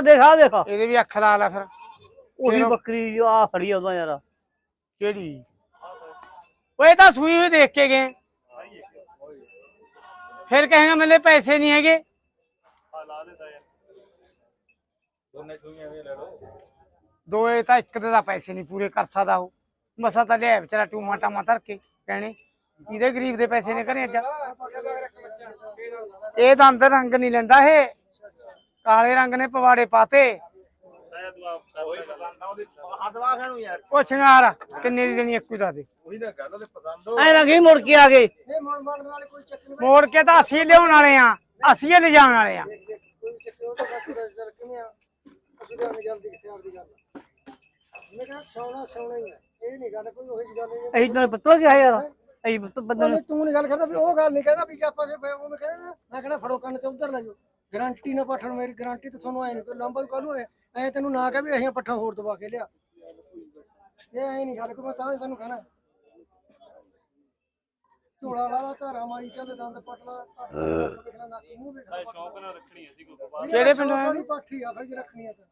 ਦੇਖ ਆ ਦੇਖ। ਇਹਦੇ ਵੀ ਅੱਖ ਲਾ ਲੈ ਫਿਰ। ਉਹੀ ਬੱਕਰੀ ਜੋ ਆ ਖੜੀ ਆ ਉਹਦਾ ਯਾਰ। ਕਿਹੜੀ? ਓਏ ਤਾਂ ਸੂਈ ਹੋਈ ਦੇਖ ਕੇ ਗਏ। ਫਿਰ ਕਹੇਗਾ ਮੇਰੇ ਪੈਸੇ ਨਹੀਂ ਹੈਗੇ। ਦੋਏ ਤਾਂ ਇੱਕ ਦੇ ਦਾ ਪੈਸੇ ਨਹੀਂ ਪੂਰੇ ਕਰ ਸਕਦਾ ਉਹ। ਮਸਾ ਤਾਂ ਲਿਆ ਵਿਚਾਰਾ ਟੂਮਾ ਟਾਮਾ ਧਰ ਕੇ ਕਹਿਣੇ ਇਹਦੇ ਗਰੀਬ ਦੇ ਪੈਸੇ ਨੇ ਘਰੇ ਅੱਜ? ਇਹ ਦੰਦ ਰੰਗ ਨਹੀਂ ਲੈਂਦਾ ਇਹ। ਕਾਲੇ ਰੰਗ ਨੇ ਪਵਾੜੇ ਪਾਤੇ। ਉਹ ਸ਼ਿੰਗਾਰ ਕਿੰਨੇ ਦੀ ਦੇਣੀ ਇੱਕੋ ਦੇ ਐ ਰੰਗੀ ਮੁੜ ਕੇ ਆ ਗਏ ਮੋੜ ਕੇ ਤਾਂ ਅਸੀਂ ਲਿਆਉਣ ਵਾਲੇ ਆ ਅਸੀਂ ਇਹ ਲਿਜਾਣ ਵਾਲੇ ਆ। ਅਸੀਂ ਤਾਂ ਪਤਾ ਕੀ ਹੈ ਯਾਰ ਅਸੀਂ ਪਤਾ ਬੰਦੇ ਤੂੰ ਨਹੀਂ ਗੱਲ ਕਰਦਾ ਵੀ ਉਹ ਗੱਲ ਨਹੀਂ ਕਹਿੰਦਾ ਵੀ ਆਪਾਂ ਜੇ ਉਹ ਮੈਂ ਕਹਿੰਦਾ ਮੈਂ ਕਹਿੰਦਾ ਫੜੋ ਕੰਨ ਤੇ ਉਧਰ ਲੈ ਜਾਓ। ਗਾਰੰਟੀ ਨਾ ਪੱਠਣ ਮੇਰੀ ਗਾਰੰਟੀ ਤੇ ਤੁਹਾਨੂੰ ਐ ਨਹੀਂ ਕੋਈ ਲੰਬਾ ਕੱਲ ਨੂੰ ਐ? ਤੈਨੂੰ ਨਾ ਕਹੇ ਵੀ ਅਸੀਂ ਪੱਠਾ ਹੋਰ ਦਵਾ ਕੇ ਲਿਆ। ਇਹ ਐ ਨਹੀਂ ਗੱਲ ਕੋਈ ਮੈਂ ਤਾਂ ਹੀ ਤੈਨੂੰ ਕਹਿਣਾ। ਝੋਲਾ ਵਾਲਾ ਧਾਰਾ ਮਾਰੀ ਚੱਲ ਦੰਦ ਪਟਲਾ ਮੂੰਹ ਵੇਖਣਾ ਕਿਹੜੇ ਪਿੰਡੋਂ ਆਏ? ਬੜੀ ਪਾਠੀ ਆ ਫਿਰ ਰੱਖਣੀ ਆ ਤਾਂ।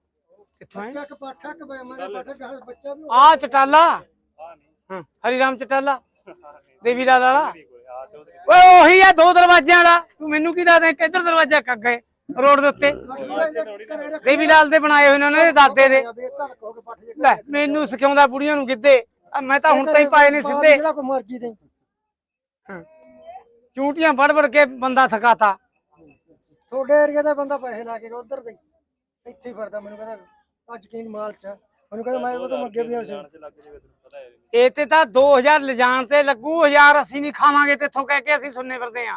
ਕਿੱਥੋਂ ਆਏ? ਚੱਕ ਪਾਠਾ ਕ ਮੈਂ ਪਾਠਾ ਬੱਚਾ ਵੀ ਆ ਚਟਾਲਾ? ਹਾਂ ਹਰੀਰਾਮ ਚਟਾਲਾ? ਦੇਵੀ ਲਾਲ ਵਾਲਾ? ਓਏ ਉਹੀ ਆ ਦੋ ਦਰਵਾਜ਼ਿਆਂ ਵਾਲਾ ਤੂੰ ਮੈਨੂੰ ਕੀ ਦੱਸਦਾ ਕਿੱਧਰ ਦਰਵਾਜ਼ਾ ਕੱਗ ਰੋਡ ਦੇ ਉੱਤੇ। ਦੇਵੀ ਲਾਲ ਦੇ ਬਣਾਏ ਹੋਏ ਨੇ ਉਹਨਾਂ ਦੇ ਦਾਦੇ ਦੇ। ਲੈ ਮੈਨੂੰ ਸਿਖਾਉਂਦਾ ਬੁੜੀਆਂ ਨੂੰ ਗਿੱਧੇ। ਆ ਮੈਂ ਤਾਂ ਹੁਣ ਤਾਂ ਹੀ ਪਾਏ ਨੇ ਸਿੱਧੇ। ਜਿਹੜਾ ਕੋ ਮਰਜ਼ੀ ਦੇ। ਹਾਂ। ਚੂਟੀਆਂ ਵੜ ਵੜ ਕੇ ਬੰਦਾ ਥਕਾਤਾ। ਤੁਹਾਡੇ ਏਰੀਆ ਦਾ ਬੰਦਾ ਪੈਸੇ ਲਾ ਕੇ ਉਧਰ ਦੇ। ਇੱਥੇ ਫਿਰਦਾ ਮੈਨੂੰ ਕਹਿੰਦਾ ਅੱਜ ਕੀਨ ਮਾਲ ਚ ਆ। ਮੈਨੂੰ ਕਹਿੰਦਾ ਮੈਂ ਉਹ ਤੋਂ ਅੱਗੇ ਵੀ ਆ ਸੀ ਇਹ ਤੇ ਤਾਂ 2000 ਲਿਜਾਣ ਤੇ ਲੱਗੂ 1000 ਅਸੀਂ ਨਹੀਂ ਖਾਵਾਂਗੇ ਤੇ ਕਹਿ ਕੇ ਅਸੀਂ ਸੁਣਨੇ ਫਿਰਦੇ ਆ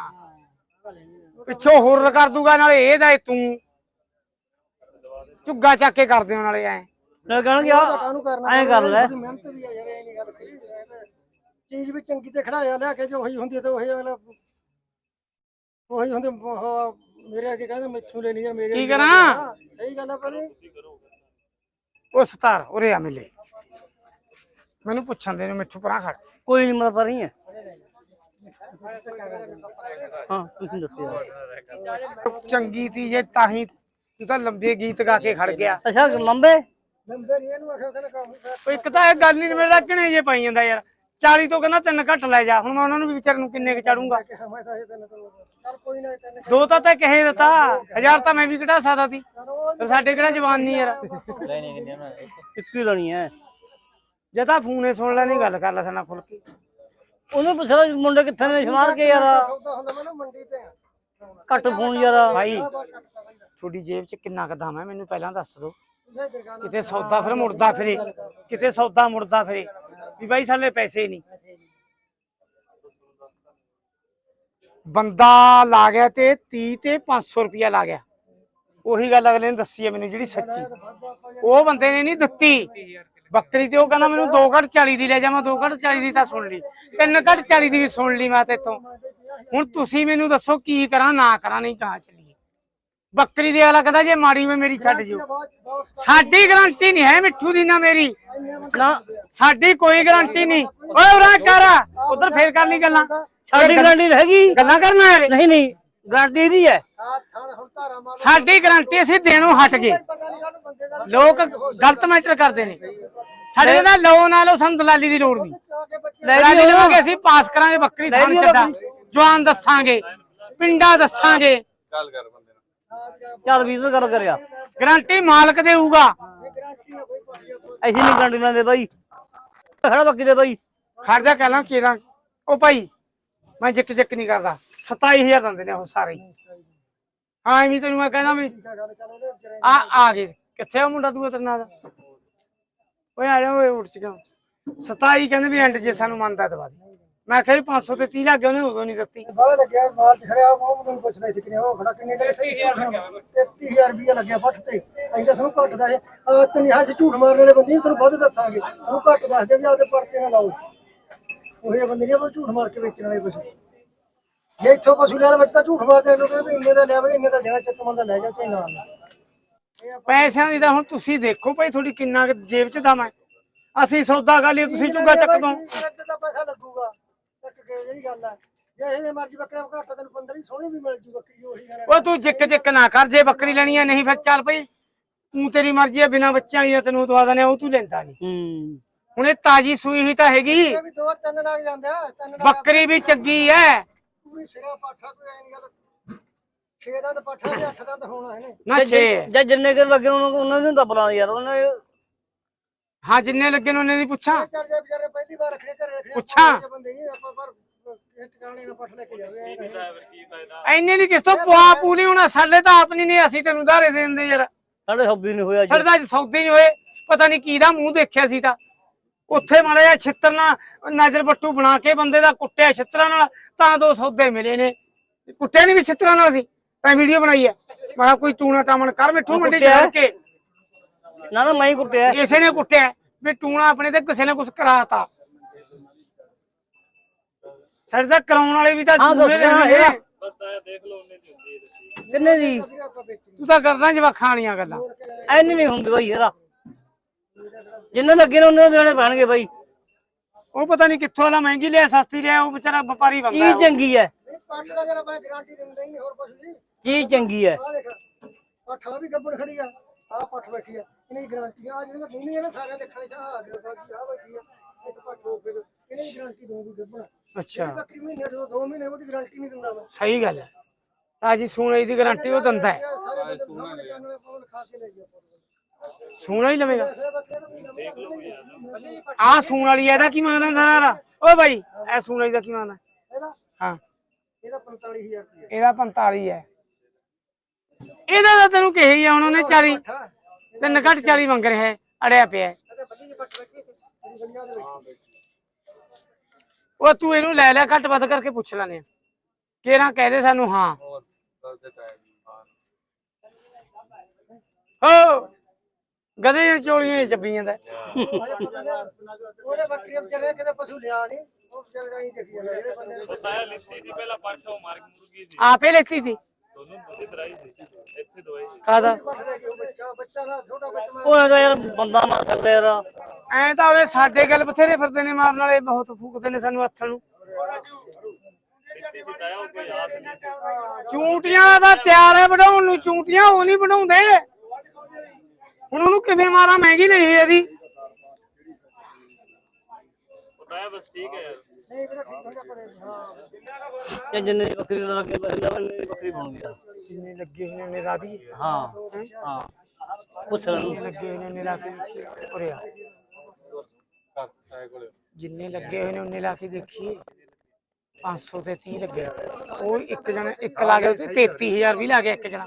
ਪਿੱਛੋਂ ਹੋਰ ਕਰ ਦੂਗਾ ਨਾਲੇ ਇਹ ਦਾ ਤੂੰ। ਝੁੱਗਾ ਚੱਕ ਕੇ ਕਰਦੇ ਹੋ ਨਾਲੇ ਐ। ਨਾ ਕਹਿਣਗੇ ਐਂ ਕਰ ਲੈ। ਉਹਦੀ ਮਿਹਨਤ ਵੀ ਆ ਯਾਰ ਇਹ ਨਹੀਂ ਗੱਲ ਕੋਈ ਇਹ ਤਾਂ ਚੀਜ਼ ਵੀ ਚੰਗੀ ਤੇ ਖੜਾਇਆ ਲਿਆ ਕੇ ਜੋ ਉਹੀ ਹੁੰਦੀ ਤੇ ਉਹੀ ਅਗਲਾ ਉਹੀ ਹੁੰਦੇ ਮੇਰੇ ਅੱਗੇ ਕਹਿੰਦਾ ਮੈਥੋਂ ਲੈ ਲਈ ਯਾਰ ਮੇਰੇ ਕੀ ਕਰਾਂ? ਸਹੀ ਗੱਲ ਆ ਪਰ ਉਹ ਸਤਾਰ ਉਰੇ ਆ ਮਿਲੇ। ਮੈਨੂੰ ਪੁੱਛਣ ਦੇ ਨੇ ਮਿੱਠੂ ਪਰਾਂ ਖੜ। ਕੋਈ ਨਹੀਂ ਮਰ ਰਹੀ ਹੈ ਹਾਂ ਤੁਸੀਂ ਦੱਸੋ ਯਾਰ। ਚੰਗੀ ਤੀ ਜੇ ਤਾਂ ਹੀ ਤੂੰ ਤਾਂ ਲੰਬੇ ਗੀਤ ਗਾ ਕੇ ਖੜ ਗਿਆ। ਅੱਛਾ ਲੰਬੇ? ਨਹੀਂ ਉਹ ਇੱਕ ਤਾਂ ਇਹ ਗੱਲ ਨਹੀਂ ਮੇਰਾ ਕਿਹਨੇ ਜੇ ਪਾਈ ਜਾਂਦਾ ਯਾਰ। 40 ਤੋਂ ਕਹਿੰਦਾ ਤਿੰਨ ਘੱਟ ਲੈ ਜਾ ਹੁਣ ਮੈਂ ਉਹਨਾਂ ਨੂੰ ਵੀ ਵਿਚਾਰ ਨੂੰ ਕਿੰਨੇ ਕੁ ਚਾੜੂੰਗਾ। ਕਿ ਮੈਂ ਤਾਂ ਇਹ ਤੈਨੂੰ ਚੱਲ ਕੋਈ ਨਾ ਤੈਨੂੰ ਦੋ ਤਾਂ ਤਾਂ ਕਹੇ ਦਿੱਤਾ ਹਜ਼ਾਰ ਤਾਂ ਮੈਂ ਵੀ ਘਟਾ ਸਕਦਾ ਸੀ। ਪਰ ਸਾਡੇ ਕਿਹੜਾ ਜਵਾਨ ਨਹੀਂ ਯਾਰ? ਇੱਕ ਹੀ ਲੈਣੀ ਹੈ। ਜੇ ਤਾਂ ਫੋਨੇ ਸੁਣ ਲੈ ਨਹੀਂ ਗੱਲ ਕਰ ਲੈ ਸਨਾ ਖੁੱਲ ਕੇ। ਉਹਨੂੰ ਪੁੱਛਣਾ ਵੀ ਮੁੰਡੇ ਕਿੱਥੇ ਨੇ ਸਮਾਰ ਕੇ ਯਾਰ? ਸੌਦਾ ਹੁੰਦਾ ਮੈਨੂੰ ਮੰਡੀ ਤੇ ਆ। ਘੱਟ ਫੋਨ ਯਾਰ। ਭਾਈ। ਤੁਹਾਡੀ ਜੇਬ 'ਚ ਕਿੰਨਾ ਕੁ ਦਮ ਹੈ? ਮੈਨੂੰ ਪਹਿਲਾਂ ਦੱਸ ਦਿਓ। ਇਹ ਤੇ ਗੱਲ ਕਿਤੇ ਸੌਦਾ ਫਿਰ ਮੁੜਦਾ ਫਿਰੇ। ਕਿਤੇ ਸੌਦਾ ਮੁੜਦਾ ਫਿਰੇ। ਵੀ ਬਾਈ ਸਾਡੇ ਪੈਸੇ ਨਹੀਂ। ਬੰਦਾ ਲਾ ਗਿਆ ਤੇ 30 ਤੇ 500 ਰੁਪਿਆ ਲਾ ਗਿਆ। ਉਹੀ ਗੱਲ ਅਗਲੇ ਨੇ ਦੱਸੀ ਹੈ ਮੈਨੂੰ ਜਿਹੜੀ ਸੱਚੀ। ਉਹ ਬੰਦੇ ਨੇ ਨਹੀਂ ਦਿੱਤੀ। ਬੱਕਰੀ ਤੇ ਉਹ ਕਹਿੰਦਾ ਮੈਨੂੰ 2 ਘੱਟ 40 ਦੀ ਲੈ ਜਾ ਮੈਂ 2 ਘੱਟ 40 ਦੀ ਤਾਂ ਸੁਣ ਲਈ। 3 ਘੱਟ 40 ਦੀ ਵੀ ਸੁਣ ਲਈ ਮੈਂ ਤੇਥੋਂ ਹੁਣ ਤੁਸੀਂ ਮੈਨੂੰ ਦੱਸੋ ਕੀ ਕਰਾਂ ਨਾ ਕਰਾਂ ਨਹੀਂ ਕਹਾਂ ਚੱਲੀਏ। ਬੱਕਰੀ ਦੇ ਵਾਲਾ ਕਹਿੰਦਾ ਜੇ ਮਾੜੀ ਹੋਵੇ ਮੇਰੀ ਛੱਡ ਜਿਓ। ਬਹੁਤ ਸਾਡੀ ਗਾਰੰਟੀ ਨਹੀਂ ਹੈ ਮਿੱਠੂ ਦੀ ਨਾ ਮੇਰੀ। ਨਾ ਸਾਡੀ ਕੋਈ ਗਾਰੰਟੀ ਨਹੀਂ। ਓਏ ਉਰਾ ਕਰ। ਉਧਰ ਫੇਰ ਕਰ ਲਈ ਗੱਲਾਂ। ਸਾਡੀ ਗਾਰੰਟੀ ਹੈਗੀ। ਗੱਲਾਂ ਕਰਨਾ ਹੈ। ਨਹੀਂ ਨਹੀਂ। ਗਾਰੰਟੀ ਦੀ ਹੈ। ਸਾਡੀ ਗਾਰੰਟੀ ਅਸੀਂ ਦੇਣੋਂ ਹਟ ਗਏ। ਲੋਕ ਗਲਤ ਮੈਟਰ ਕਰਦੇ ਨੇ। ਸਾਡੇ ਨਾਲ ਲਓ ਨਾ ਲਓ ਸਾਨੂੰ ਦਲਾਲੀ ਦੀ ਲੋੜ ਨਹੀਂ। ਲੈ ਦਲਾਲੀ। ਲਵਾਂਗੇ ਅਸੀਂ ਪਾਸ ਕਰਾਂਗੇ ਬੱਕਰੀ ਲੈ ਲਿਓ ਚੱਡਾ। ਬੱਕਰੀ। ਜਵਾਨ ਦੱਸਾਂਗੇ ਪਿੰਡਾ ਦੱਸਾਂਗੇ। ਚੱਲ ਵੀਰ ਨਾਲ ਗੱਲ ਕਰਿਆ। ਗਾਰੰਟੀ ਮਾਲਕ ਦੇਊਗਾ। ਅਸੀਂ ਨਹੀਂ ਗਾਰੰਟੀ ਲੈਂਦੇ ਬਾਈ। ਖੜਾ ਬੱਕੀ ਦੇ ਬਾਈ। ਖਰਜਾ ਕਹਿ ਕਿਰਾਂ ਉਹ ਭਾਈ ਮੈਂ ਜਿੱਕ ਜਿੱਕ ਨਹੀਂ ਕਰਦਾ। 27000 ਦਿੰਦੇ ਨੇ ਉਹ ਸਾਰੇ। ਹੀ। ਹਾਂ ਐਵੇਂ ਤੈਨੂੰ ਮੈਂ ਕਹਿੰਦਾ ਵੀ ਆ ਆ ਗਏ। ਕਿੱਥੇ ਆ ਮੁੰਡਾ ਤੂੰ ਤੇਰੇ ਨਾਲ? ਦਾ ਓਏ ਆ ਜਾ ਓਏ ਉੱਠ ਚੁੱਕਾ 27 ਕਹਿੰਦੇ ਵੀ ਐਂਡ ਜੇ ਸਾਨੂੰ ਮੰਨਦਾ ਦਵਾ ਦੇ। ਮੈਂ ਕਿਹਾ ਵੀ 500 ਤੇ 30 ਲੱਗ ਗਏ ਉਹਨੇ ਉਦੋਂ ਨਹੀਂ ਦਿੱਤੀ। ਬਾਹਲਾ ਲੱਗਿਆ ਮਾਲ ਚ ਖੜਿਆ ਉਹ ਮੈਨੂੰ ਪੁੱਛਣਾ ਸੀ ਕਿਨੇ ਉਹ ਖੜਾ ਕਿੰਨੇ ਦਾ 33000 ਰੁਪਏ ਲੱਗਿਆ ਫੱਟ ਤੇ। ਅਸੀਂ ਤਾਂ ਤੁਹਾਨੂੰ ਘੱਟ ਦੱਸ ਆ ਤਨਿਹਾ ਚ ਝੂਠ ਮਾਰਨ ਵਾਲੇ ਬੰਦੇ ਨੂੰ ਤੁਹਾਨੂੰ ਵੱਧ ਦੱਸਾਂਗੇ। ਤੁਹਾਨੂੰ ਘੱਟ ਦੱਸ ਦੇ ਵੀ ਆਪਦੇ ਪਰਤੇ ਨਾ ਲਾਓ ਉਹੇ ਬੰਦੇ ਨੇ ਉਹ ਝੂਠ ਮਾਰ ਕੇ ਵੇਚਣ ਵਾਲੇ ਜੇ ਇੱਥੋਂ ਪਸ਼ੂ ਲੈਣ ਵਿੱਚ ਤਾਂ ਝੂਠ ਮਾਰਦੇ ਲੋਕ ਵੀ ਇੰਨੇ ਦਾ ਲਿਆ ਵੀ ਇੰਨੇ ਦਾ ਦੇਣਾ ਚਿੱਤ ਮੰਦਾ ਲੈ ਜਾ ਚਾਹੇ ਨਾ ਲੈ ਪੈਸਿਆਂ ਦੀ ਤਾਂ ਹੁਣ ਤੁਸੀਂ ਦੇਖੋ ਭਾਈ ਤੁਹਾਡੀ ਕਿੰਨਾ ਕੁ ਜੇਬ 'ਚ ਦਮ ਹੈ। ਅਸੀਂ ਸੌਦਾ ਕਰ ਲਈ ਤੁਸੀਂ ਚੁੱਗਾ ਚੱਕ ਦੋ। ਦਾ ਪੈਸਾ ਲੱਗੂਗਾ। ਇੱਕ ਕੇ ਜਿਹੜੀ ਗੱਲ ਹੈ। ਜੇ ਇਹ ਮਰਜ਼ੀ ਬੱਕਰਾ ਘੱਟ ਤੈਨੂੰ 15 ਹੀ ਸੋਹਣੀ ਵੀ ਮਿਲ ਜੂ ਬੱਕਰੀ ਉਹੀ ਗੱਲ ਹੈ। ਓ ਤੂੰ ਜਿੱਕ ਜਿੱਕ ਨਾ ਕਰ ਜੇ ਬੱਕਰੀ ਲੈਣੀ ਹੈ ਨਹੀਂ ਫਿਰ ਚੱਲ ਭਾਈ। ਤੂੰ ਤੇਰੀ ਮਰਜ਼ੀ ਹੈ ਬਿਨਾ ਬੱਚਿਆਂ ਵਾਲੀ ਦਾ ਤੈਨੂੰ ਦਵਾ ਦਨੇ ਉਹ ਤੂੰ ਲੈਂਦਾ ਨਹੀਂ। ਹੂੰ। ਹੁਣ ਇਹ ਤਾਜੀ ਸੂਈ ਹੋਈ ਤਾਂ ਹੈਗੀ। ਇਹ ਵੀ ਦੋ ਤਿੰਨ ਲੱਗ ਜਾਂਦਾ ਤਿੰਨ ਲੱਗ ਬੱਕਰੀ ਵੀ ਚੰਗੀ ਹੈ। ਪੂਰੀ ਸਿਰਾ ਪਾਠਾ ਕੋਈ ਐ ਗੱਲ। 6 ਦਾ ਤਾਂ ਪਾਠਾ ਤੇ 8 ਦਾ ਤਾਂ ਹੋਣਾ ਹੈ ਨੇ ਨਾ 6 ਜਾਂ ਜਿੰਨੇ ਕਰ ਲੱਗੇ ਉਹਨਾਂ ਨੂੰ ਉਹਨਾਂ ਨੂੰ ਤਾਂ ਬੁਲਾ ਯਾਰ ਉਹਨਾਂ ਨੇ ਹਾਂ ਜਿੰਨੇ ਲੱਗੇ ਨੇ ਉਹਨੇ ਦੀ ਪੁੱਛਾਂ। ਚੱਲ ਜੇ ਵਿਚਾਰੇ ਪਹਿਲੀ ਵਾਰ ਰੱਖਣੇ ਘਰੇ ਰੱਖਣੇ ਪੁੱਛਾਂ। ਆਪਾਂ ਬੰਦੇ ਨਹੀਂ ਆਪਾਂ ਪਰ ਇਹ ਟਿਕਾਣੇ ਨਾਲ ਪੱਠ ਲੈ ਕੇ ਜਾਵੇ। ਐਂ ਐਨੇ ਨਹੀਂ ਕਿਸ ਤੋਂ ਪੁਆ ਹੋਣਾ ਸਾਡੇ ਤਾਂ ਆਪ ਨਹੀਂ ਨੇ ਅਸੀਂ ਤੈਨੂੰ ਧਾਰੇ ਦੇ ਦਿੰਦੇ ਯਾਰ। ਸਾਡੇ ਹੱਬੀ ਨਹੀਂ ਹੋਇਆ ਸਾਡੇ ਤਾਂ ਅੱਜ ਸੌਦੇ ਨਹੀਂ ਹੋਏ ਪਤਾ ਨਹੀਂ ਕੀ ਦਾ ਮੂੰਹ ਦੇਖਿਆ ਸੀ ਤਾਂ। ਉੱਥੇ ਮਾੜਾ ਜਿਹਾ ਛਿੱਤਰ ਨਾਲ ਨਜ਼ਰ ਬੱਟੂ ਬਣਾ ਕੇ ਬੰਦੇ ਦਾ ਕੁੱਟਿਆ ਛਿੱਤਰਾਂ ਨਾਲ ਤਾਂ ਦੋ ਸੌਦੇ ਮਿਲੇ ਨੇ। ਕੁੱਟਿਆ ਨਹੀਂ ਵੀ ਛਿੱਤਰਾਂ ਨਾਲ ਸੀ। ਤਾਂ ਵੀਡੀਓ ਬਣਾਈ ਹੈ ਮੈਂ ਕਿਹਾ ਕੋਈ ਟੂਣਾ ਟਾਮਣ ਕਰ ਮਿੱਠੂ ਮੰਡੀ? ਜਾ ਕੇ। ਨਾ ਨਾ ਮੈਂ ਹੀ ਕੁੱਟਿਆ ਕਿਸੇ ਨੇ ਕੁੱਟਿਆ। ਵੀ ਟੂਣਾ ਆਪਣੇ ਤੇ ਕਿਸੇ ਨੇ ਕੁਝ ਕਰਾਤਾ। ਸਾਡੇ ਤਾਂ ਕਰਾਉਣ ਵਾਲੇ ਵੀ ਤਾਂ ਦੂਰੇ ਦੱਸਿਆ ਰਹਿੰਦੇ ਨੇ। ਹੈਗਾ। ਕਿੰਨੇ ਦੀ? ਆਪਾਂ ਵੇਚਣੀ ਤੂੰ ਤਾਂ ਕਰਦਾ ਜਵਾਖਾਂ ਵਾਲੀਆਂ ਗੱਲਾਂ। ਐਨੀ ਨਹੀਂ ਹੁੰਦੀ ਬਾਈ ਯਾਰ। ਜਿੰਨੇ ਲੱਗੇ ਨੇ ਉਹਨੇ ਦੇਣੇ ਪੈਣਗੇ ਬਾਈ। ਉਹ ਪਤਾ ਨਹੀਂ ਕਿੱਥੋਂ ਵਾਲਾ ਮਹਿੰਗੀ ਲਿਆ ਸਸਤੀ ਲਿਆ ਉਹ ਵਿਚਾਰਾ ਵਪਾਰੀ ਬੰਦਾ ਹੈ ਚੀਜ਼ ਚੰਗੀ ਹੈ ਇਹ ਪੱਠ ਦਾ ਜਰਾ ਮੈਂ ਗਾਰੰਟੀ ਦਿੰਦਾ ਹੀ ਨਹੀਂ ਹੋਰ ਕੁਝ ਨਹੀਂ। ਚੀਜ਼ ਚੰਗੀ ਹੈ ਆ ਦੇਖ ਪੱਠ ਆ ਵੀ ਗੱਬੜ ਖੜੀ ਆ ਆ ਪੱਠ ਬੈਠੀ ਆ ਇਹਨੇ ਗਾਰੰਟੀ ਆ ਜਿਹੜੀਆਂ ਨਹੀਂ ਨੇ ਸਾਰਿਆਂ ਦੇਖਣੇ ਚ ਆ ਗਿਆ ਬਾਕੀ ਆ ਬੈਠੀ ਆ ਇੱਕ ਪੱਠ ਹੋ ਫਿਰ ਇਹਨੇ ਗਾਰੰਟੀ ਦਊਗੀ ਗੱਬੜ? ਅੱਛਾ। ਬੱਕਰੀ ਮਹੀਨੇ ਤੋਂ 2 ਮਹੀਨੇ ਉਹਦੀ ਗਾਰੰਟੀ ਨਹੀਂ ਦਿੰਦਾ ਮੈਂ। ਸਹੀ ਗੱਲ ਹੈ ਤਾਜੀ ਸੂਣੇ ਦੀ ਗਾਰੰਟੀ ਉਹ ਦਿੰਦਾ ਹੈ ਇਹ ਸਾਰੇ ਬੰਦੇ ਸਾਹਮਣੇ ਕਰਨ ਵਾਲੇ ਕੋਲ ਖਾ ਕੇ ਲੈ ਗਿਆ ਸੂਣਾ ਹੀ ਲਵੇਗਾ। ਆਹ ਸੂਣ ਵਾਲੀ ਇਹਦਾ ਕੀ ਮੰਗਦਾ ਨਾਰਾ? ਓ ਬਾਈ ਇਹ ਸੂਣ ਵਾਲੀ ਦਾ ਕੀ ਮੰਗਦਾ ਇਹਦਾ ਹਾਂ। ਇਹਦਾ 45000 ਰੁਪਏ ਇਹਦਾ 45 ਹੈ। ਇਹਦਾ ਤਾਂ ਤੈਨੂੰ ਕਹੀ ਹੀ ਆ ਹੁਣ ਉਹਨੇ 40 ਹਾਂ ਤਿੰਨ ਘੱਟ 40 ਮੰਗ ਰਿਹਾ ਹੈ ਅੜਿਆ ਪਿਆ ਉਹ ਤੂੰ ਇਹਨੂੰ ਲੈ ਲੈ ਘੱਟ ਵੱਧ ਕਰਕੇ ਪੁੱਛ ਲੈਣੇ ਆ। ਕਿਹੜਾ ਕਹਦੇ ਸਾਨੂੰ ਹਾਂ। ਹੋ! ਗਧੇ ਚੋਲੀਆਂ ਹੀ ਚੱਬੀ ਜਾਂਦਾ। ਆਪੇ ਲੈਤੀ ਸੀ। ਦੋਨੋਂ ਬੰਦੇ ਦਰਾਈ ਸੀ ਇੱਥੇ ਦੋਏ ਕਾਦਾ ਉਹ ਯਾਰ ਬੰਦਾ ਮਾਰ ਕਰਦਾ ਯਾਰ। ਐ ਤਾਂ ਉਹਦੇ ਸਾਡੇ ਗੱਲ ਬਥੇਰੇ ਫਿਰਦੇ ਨੇ ਮਾਰਨ ਵਾਲੇ ਬਹੁਤ ਫੂਕਦੇ ਨੇ ਸਾਨੂੰ ਹੱਥ ਨੂੰ। ਚੂਟੀਆਂ ਦਾ ਤਿਆਰ ਹੈ ਵਡਾਉਣ ਨੂੰ। ਚੂਟੀਆਂ ਉਹ ਨਹੀਂ ਵਡਾਉਂਦੇ। ਹੁਣ ਉਹਨੂੰ ਕਿਵੇਂ ਮਾਰਾ? ਮਹਿੰਗੀ ਲਈ ਹੈ ਦੀ ਪਤਾ ਬਸ ਠੀਕ ਹੈ ਜਿੰਨੇ ਬੱਕਰੀ ਲਾ ਕੇ ਬੱਕਰੀ ਬਣ ਗਿਆ ਜਿੰਨੇ ਲੱਗੇ ਹੋਏ ਨੇ ਰਾਦੀ ਹਾਂ ਹਾਂ। ਪੁੱਛ ਲੱਗੇ ਹੋਏ ਨੇ ਲਾ ਕੇ ਉਰਿਆ ਜਿੰਨੇ ਲੱਗੇ ਹੋਏ ਨੇ ਉਹਨੇ ਲਾ ਕੇ ਦੇਖੀ 500 ਤੇ 30 ਲੱਗਿਆ। ਉਹ ਇੱਕ ਜਣਾ ਇੱਕ ਲਾ ਗਿਆ ਤੇ 33000 ਵੀ ਲਾ ਗਿਆ ਇੱਕ ਜਣਾ।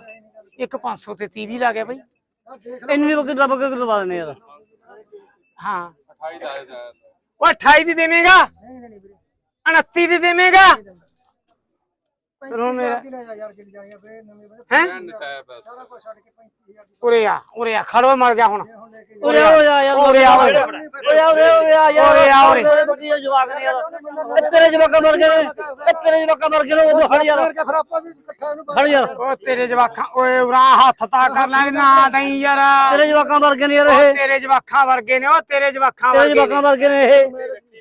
ਇੱਕ 500 ਤੇ 30 ਵੀ ਲਾ ਗਿਆ ਬਈ। ਇੰਨੀ ਬੱਕਰੀ ਦਾ ਬੱਕਰੀ ਦਵਾ ਦਿੰਦੇ ਯਾਰ? ਹਾਂ। ਉਹ 28 ਦੀ ਦੇਵੇਂਗਾ? ਨਹੀਂ ਦੇਣੀ ਵੀਰੇ। 29 ਦੀ ਦੇਵੇਂਗਾ? ਚਲੋ ਮੇਰਾ ਦੀ ਲੈ ਜਾ ਯਾਰ ਗਿਲ ਜਾਣੀਆਂ ਫੇ ਨਵੇਂ ਬਣੇ ਹੈ ਸਾਰਾ ਕੁਝ ਛੱਡ ਕੇ 35000 ਦੀ ਉਰੇ ਆ ਉਰੇ ਆ ਖੜੋ ਮਰ ਜਾ ਹੁਣ ਹੁਣ ਲੈ ਕੇ ਉਰੇ ਆ ਉਰੇ ਆ ਯਾਰ ਉਰੇ ਆ, ਉਰੇ ਆ। ਉਰੇ ਆ ਉਰੇ ਆ, ਉਰੇ ਆ ਯਾਰ ਉਰੇ ਆ, ਉਰੇ। ਤੇਰੇ ਦਾ ਜਵਾਕ ਨੇ ਯਾਰ ਇਹ ਤੇਰੇ ਜਵਾਕਾਂ ਮਰ ਗਏ ਨੇ ਇਹ ਤੇਰੇ ਜਵਾਕਾਂ ਮਰ ਗਏ ਨੇ ਉਹ ਖੜ ਯਾਰ ਖੜ ਯਾਰ ਤੇਰੇ ਜਵਾਖਾਂ ਓਏ ਉਰਾ ਹੱਥ ਤਾਂ ਕਰ ਲੈ ਨਾ ਨਹੀਂ ਯਾਰ ਤੇਰੇ ਜਵਾਕਾਂ ਮਰ ਗਏ ਨੇ ਯਾਰ ਉਹ ਇਹ ਤੇਰੇ ਜਵਾਖਾਂ ਵਰਗੇ ਨੇ ਉਹ ਤੇਰੇ ਜਵਾਖਾਂ ਤੇਰੇ ਵਰਗੇ ਜਵਾਕਾਂ ਨੇ। ਮਰ ਗਏ ਨੇ ਇਹ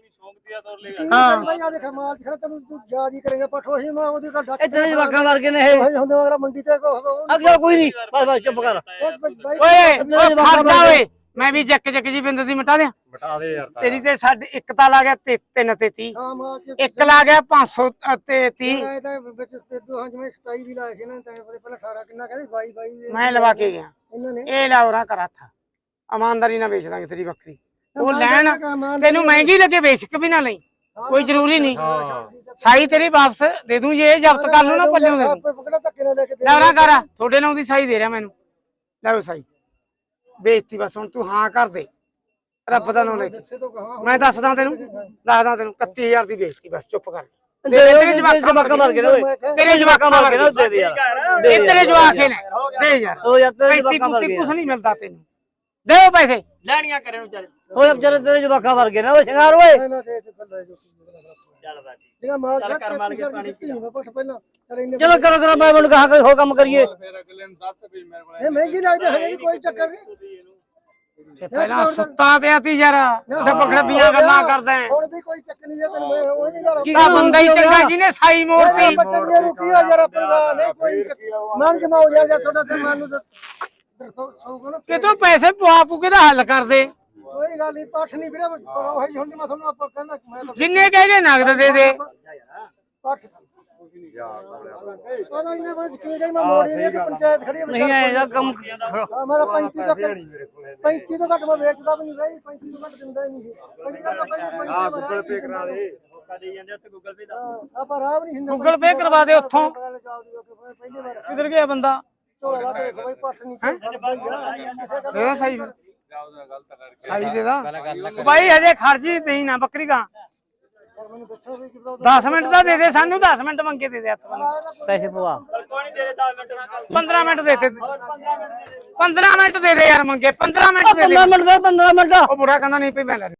ਮੈਂ ਵੀ ਜੱਕ ਜੱਕ ਜੀ ਬਿੰਦ ਦੀ ਮਿਟਾ ਦਿਆਂ। ਮਿਟਾ ਦੇ ਯਾਰ ਤੇਰੀ ਤੇ ਸਾਡੇ ਇੱਕ ਤਾਂ ਲਾ ਗਿਆ 3 ਤੇ 30 ਇੱਕ ਲਾ ਗਿਆ 500 ਤੇ 30 ਇਹਦਾ ਵਿੱਚ ਤੇ ਵੀ ਲਾਇਆ ਸੀ ਨਾ ਤਾਂ ਪਹਿਲਾਂ 18 ਕਿੰਨਾ ਕਹਿੰਦੇ 22 22 ਮੈਂ ਲਵਾ ਕੇ ਗਿਆ। ਇਹ ਲਾਉਰਾ ਕਰਾ ਥਾ ਇਮਾਨਦਾਰੀ ਨਾਲ ਵੇਚ ਦਾਂਗੇ ਤੇਰੀ ਬੱਕਰੀ। ਉਹ ਲੈਣ ਤੈਨੂੰ ਮਹਿੰਗੀ ਲੱਗੇ ਵੇਚ ਕੇ ਵੀ ਨਾ ਲਈ। ਕੋਈ ਜ਼ਰੂਰੀ ਨਹੀਂ। ਸਾਈ ਤੇਰੀ ਵਾਪਸ ਦੇ ਦੂੰ ਜੇ ਇਹ ਜ਼ਬਤ ਕਰ ਲੂ ਨਾ ਪੱਲਿਓਂ ਦੇ ਲੈ ਉਰਾ ਕਰ ਤੁਹਾਡੇ ਨਾਲ ਦੀ ਸਾਈ ਦੇ ਰਿਹਾ ਮੈਨੂੰ। ਲੈ ਉਹ ਸਾਈ। ਵੇਚਤੀ ਬਸ ਹੁਣ ਤੂੰ ਹਾਂ ਕਰ ਦੇ। ਰੱਬ ਦਾ ਨਾਮ ਲੈ ਮੈਂ ਦੱਸਦਾ ਤੈਨੂੰ ਦੱਸਦਾ ਤੈਨੂੰ 31000 ਦੀ ਵੇਚਤੀ ਬਸ ਚੁੱਪ ਕਰ। ਤੇਰੇ ਜਵਾਕਾਂ ਮਰ ਗਏ ਨੇ ਓਏ ਤੇਰੇ ਜਵਾਕਾਂ ਮਰ ਗਏ ਨੇ ਦੇ ਦੇ ਯਾਰ ਤੇਰੇ ਜਵਾਕ ਹੀ ਨੇ ਦੇ ਯਾਰ। ਉਹ ਯਾਰ ਤੇਰੇ 35 ਜਵਾਕਾਂ ਮਰ ਗਏ ਕੁਝ ਨਹੀਂ ਮਿਲਦਾ ਤੈਨੂੰ। ਦੇਓ ਪੈਸੇ। ਲੈਣੀਆਂ ਕਰੇ ਨੂੰ ਚੱਲ ਉਹ ਯਾਰ ਵਿਚਾਰੇ ਤੇਰੇ ਜਵਾਕਾਂ ਮਰ ਗਏ ਨੇ ਓਏ ਸ਼ਿੰਗਾਰ ਓਏ। ਨਾ ਦੇ ਤੇ ਫੱਲਾ ਜੋ। ਚੱਲ ਬਾਕੀ ਜਿਹੜਾ ਮਾਲ ਚੱਲ ਕਰ ਮਾਰ ਕੇ ਪਾਣੀ ਪਹਿਲਾਂ। ਚਲ ਇੰਨੇ ਚਲੋ ਕਰੋ ਕਰੋ ਮੈਂ ਮੈਨੂੰ ਕਹਾ ਕੋਈ ਹੋ ਕੰਮ ਕਰੀਏ। ਫਿਰ ਅਗਲੇ ਨੂੰ ਦੱਸ ਵੀ ਮੇਰੇ ਕੋਲ ਇਹ ਮਹਿੰਗੀ ਲੱਗਦੀ ਹੈ ਵੀ ਕੋਈ ਚੱਕਰ ਨਹੀਂ ਤੇ ਪਹਿਲਾਂ ਸੁੱਤਾ ਪਿਆ ਤੀ ਯਾਰ। ਡੱਬ ਖੜਬੀਆਂ ਗੱਲਾਂ ਕਰਦਾ। ਹੈ ਹੁਣ ਵੀ ਕੋਈ ਚੱਕਰ ਨਹੀਂ ਜੇ ਤੈਨੂੰ ਮੈਂ ਉਹ ਨਹੀਂ ਗੱਲ ਕੀ ਆ ਬੰਦਾ ਹੀ ਚੰਗਾ ਜਿਹਨੇ ਸਾਈ ਮੋੜਤੀ ਬੱਚਨ ਨੇ ਰੁਕੀ ਆ ਜਰਾ ਪੰਗਾ ਨਹੀਂ ਕੋਈ ਮਨ ਜਮਾ ਹੋ ਜਾ ਤੁਹਾਡਾ ਤੇ ਮਨ ਨੂੰ ਸੌ ਸੌ ਕੋਲ ਕਿਤੋਂ ਪੈਸੇ ਪਵਾ ਪੂ ਕੇ ਦਾ ਹੱਲ ਕਰ ਦੇ। ਕੋਈ ਗੱਲ ਨਹੀਂ ਪੱਠ ਨਹੀਂ ਵੀਰੇ ਉਹ ਹੀ ਹੁੰਦੀ ਮੈਂ ਤੁਹਾਨੂੰ ਆਪਾਂ ਕਹਿੰਦਾ ਮੈਂ ਤਾਂ ਜਿੰਨੇ ਕਹੇਗੇ ਨਗਦ ਦੇ ਦੇ। ਪੱਠ। ਪਤਾ ਨਹੀਂ ਮੈਂ ਕਿਹੜੇ ਮੈਂ ਮੋੜੀ ਨਹੀਂ ਕਿ ਪੰਚਾਇਤ ਖੜੀ ਹੈ ਨਹੀਂ ਆਏਗਾ ਕੰਮ ਹਾਂ, ਮੈਂ ਤਾਂ 35 ਤੱਕ 35 ਤੋਂ ਘੱਟ ਮੈਂ ਵੇਚਦਾ ਵੀ ਨਹੀਂ ਬਈ 35 ਤੋਂ ਘੱਟ ਦਿੰਦਾ ਹੀ ਨਹੀਂ। ਪਹਿਲੀ ਗੱਲ ਤਾਂ ਪਹਿਲੀ ਹਾਂ ਗੂਗਲ ਪੇ ਕਰਾ ਦੇ। ਆਪਾਂ ਰਾਹ ਵੀ ਨਹੀਂ ਹਿੰਦਾ ਗੂਗਲ ਪੇ ਕਰਵਾ ਦੇ ਉੱਥੋਂ। ਪਹਿਲੀ ਵਾਰ। ਕਿੱਧਰ ਗਿਆ ਬੰਦਾ? ਝੋਲਾ ਤੇ ਦੇਖੋ ਬਈ ਨਹੀਂ ਦੇ ਬਾਈ ਹਜੇ ਖਰਜੀ ਤੇ ਨਾ ਬੱਕਰੀ ਦਾ ਮੈਨੂੰ ਦੱਸੋ ਵੀ ਕਿਦਾਂ 10 ਮਿੰਟ ਦਾ ਦੇ ਦੇ ਸਾਨੂੰ 10 ਮਿੰਟ ਮੰਗੇ ਦੇ ਦੇ ਹੱਥ ਬੰਨ੍ਹ। ਪੈਸੇ ਪਵਾ। 15 ਮਿੰਟ ਦੇ ਦੇ। 15 ਮਿੰਟ ਦੇ ਦੇ ਯਾਰ ਮੰਗੇ 15 ਮਿੰਟ ਦੇ ਦੇ। 15 ਮਿੰਟ ਦੇ 15 ਮਿੰਟ। ਉਹ ਬੁਰਾ ਕਹਿੰਦਾ ਨਹੀਂ ਪਈ ਮੈਂ ਲੈ